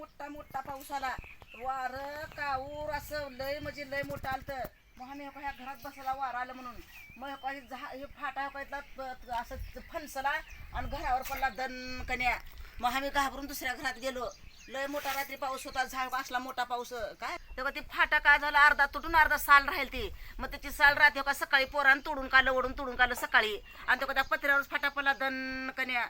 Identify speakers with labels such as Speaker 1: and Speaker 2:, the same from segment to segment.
Speaker 1: मोठा मोठा पाऊस आला वार काऊर असं लय म्हणजे लय मोठं आलं तर मग आम्ही ह्या घरात बसायला वार आलं म्हणून. मग ह्या काही झा हे फाटा ह्या इथला असं फणसला आणि घरावर पडला दन कन्या मग आम्ही घाबरून दुसऱ्या घरात गेलो. लय मोठा रात्री पाऊस होता झाड असला मोठा पाऊस. काय? तेव्हा ती फाटा काय झाला? अर्धा तुटून अर्धा साल राहील ती. मग त्याची साल राहते हो का? सकाळी पोरानं तोडून काढलं ओढून तोडून काढलं सकाळी. आणि तो त्या पत्र्यावर फाटा पडला दन कन्या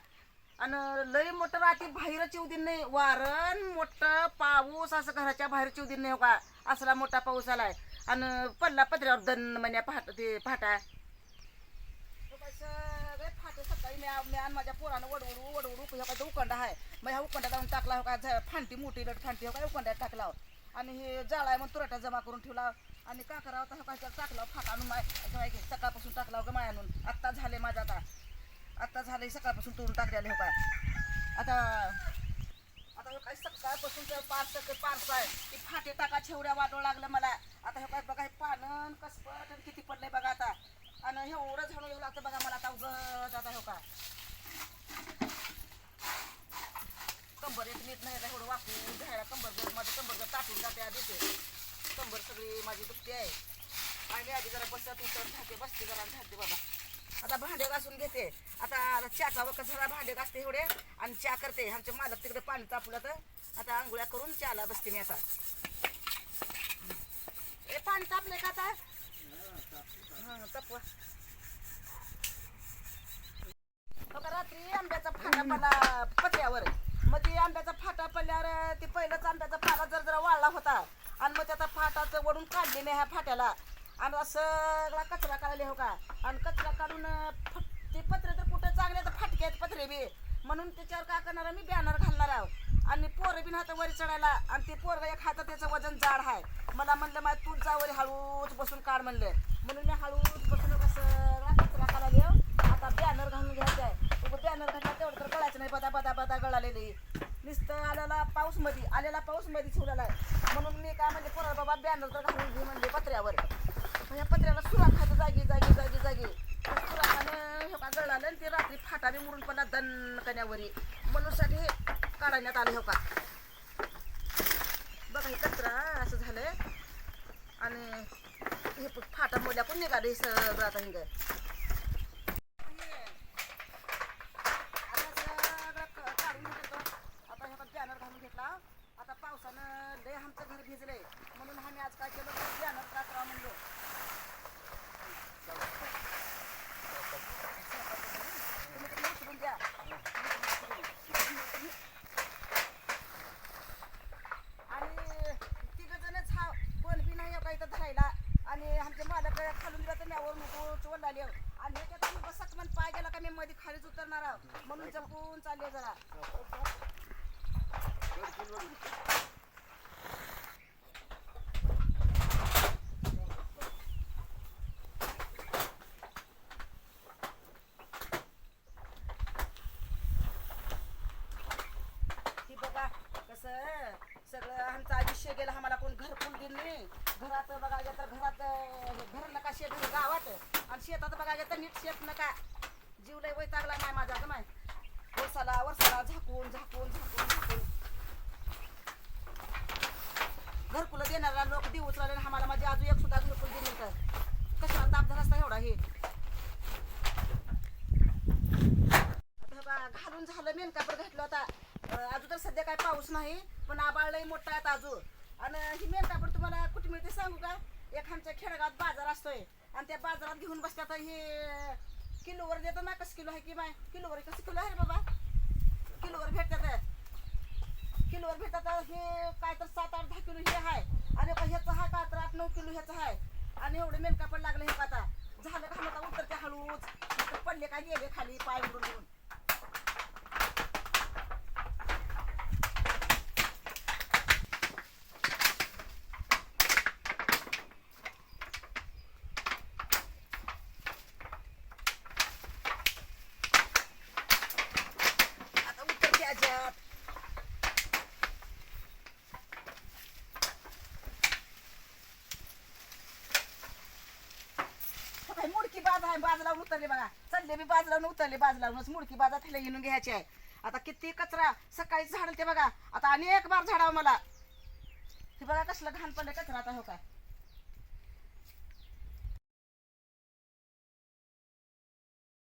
Speaker 1: आणि लय मोठं रात्री बाहेरच येऊ दिन नाही. वारण मोठं पाऊस असं घराच्या बाहेरच येऊ दिन नाही हो का? असला मोठा पाऊस आलाय. आणि पडला पत्र्यावर दन म्हण्या फाट ते फाटा. तो काय सगळे फाटे सकाळी मी मी आणि माझ्या पोरानं वडवडू वडवडू ह्या काय उकंडा आहे मग ह्या उकंडा लावून टाकला हो का? झ- फांटी मोठी लट फांटी हो का? उकंड्यात टाकला हो. आणि हे जाळाय मग तुरटा जमा करून ठेवला आणि का करावं तर काय टाकला हो, फाटा आणून माय की सकाळपासून टाकला हो का माय आणून. आत्ता झाले माझं आता. आता झालं सकाळपासून तोडून टाकलेले हो काय? आता आता हे काय सकाळपासून ते पार्स पार्स आहे. ती फाटे टाका छेवड्या वाढवं लागलं मला. आता हे काय बघा हे पानन कसपट आणि किती पडलंय बघा आता. आणि हे एवढं झाडू येऊ लागतं बघा मला आता उगत आता हो का कंबर एक नीट नाही आता एवढं वाकून घ्यायला कंबर जर माझं कंबर जर ताटून जाते आधीचे कंबर सगळी माझी दुखते आहे. आणि आधी जरा बसत उतर झाते बसते जरा झाते बाबा आता भांडे घासून घेते. आता आता चहाचा वखत झाला भांडे घासते एवढे. आणि चहा करते. आमच्या मालक तिकडे पाणी तापलं तर. आता आंघोळ्या करून चहाला बसते मी आता. ए पाणी तापले का आता? हं, तापवा. हो का रात्री आंब्याचा फाटा पडला पत्र्यावर. मग ती आंब्याचा फाटा पडल्यावर ते पहिलंच आंब्याचा फाटा जर जरा वाळला होता. आणि मग त्याचा फाटाचं वडून काढले नाही ह्या फाट्याला. आणि सगळा कचरा काढले हो का? आणि कचरा काढून फट- ते पत्रे तर कुठं चांगले तर फटके आहेत पत्रे बी. म्हणून त्याच्यावर काय करणार आहे, मी बॅनर घालणार आहो आणि पोरं बिन हात वरी चढायला. आणि ते पोरं एक हातात त्याचं वजन जाड आहे. मला म्हणलं माझ्या तू जा वरी हळूच बसून काढ म्हणलं. म्हणून मी हळूच बसून कसं सगळा कचरा काढायला येऊ. आता बॅनर घालून घ्यायचं आहे. बॅनर घातला तेवढं तर गळायचं नाही. बदा बदा बदा गळालेली. नुसतं आलेला पाऊसमध्ये आलेला पाऊसमध्ये ठेवलेला आहे. म्हणून मी काय म्हणजे पोरा बाबा बॅनर तर घालून घे म्हणजे पत्र्यावर. ह्या पत्र्याला सुरा खायचं जागी जागी जागी. जागी सुराखानं हे का गळालं आणि ते रात्री फाटा मुरून पण दन कण्यावरी. म्हणून हे काढण्यात आलं हो का बघा हे कचरा असं झालंय. आणि हे फाटा मोल्या पण निघाले हे सगळं आता हिंग. आता घालून घेतला. आता पावसानं लय आमचं घर भिजलंय. म्हणून आम्ही आज काय केलं बॅनर टाकला म्हणलो तुम्ही तिकडे उचलून द्या आणि तिघ जणच हा कोण बी नाही काही तर धरायला आणि आमचे मालक खालून दिला तर मी आवर नको चोर आले आणि ह्याच्यात तुम्ही बसत म्हण पाय गेला का मी मध्ये खालीच उतरणार आहोत म्हणून जपून चालले जरा. ही बघा कसं सगळं आमचं आयुष्य गेलं आम्हाला कोण घरकुल दिलं नाही. घरात बघायला तर घरात शेत गावात. आणि शेतात बघा तर नीट शेत नका जीव लय वैतागला नाही माझा का नाही वरसाला वर्षाला झाकून झाकून झाकून झाकून. घरकुलं देणारा लोक देऊ उचलले आम्हाला माझी अजून एक सुद्धा घरकुल दिली तर. कशाला ताप झाला असता एवढा हे? घालून झालं मेन कापड घातलं होता. अजून तर सध्या काय पाऊस नाही पण आबाळ लय मोठा आहे अजून. आणि ही मेन कापड तुम्हाला कुठे मिळते सांगू का? एक आमच्या खेडेगावात बाजार असतोय. आणि त्या बाजारात घेऊन बसतात हे किलोवर देतो ना कसं किलो आहे की माय किलोवर कसं किलो आहे बाबा? किलोवर भेटतात किलोवर भेटतात हे काय तर सात आठ दहा किलो हे आहे. आणि ह्याचं आहे का तर आठ नऊ किलो ह्याचं आहे. आणि एवढे मेनका पण लागलं हे का झालं का आता उतरते हळूच. पडले काय गेले खाली पाय उडून उडून आता उतरते अजात काय मुडकी बाज आहे बाज लावून उतरले बघा. चालले मी बाज लावून उतरले बाज लावूनच मुडकी बाजा तिला येऊन घ्यायची आहे. आता किती कचरा सकाळी झाड ते बघा. आता अनेक बार झाडावं मला. हे बघा कसलं घाण पडलं कचरा आता हो का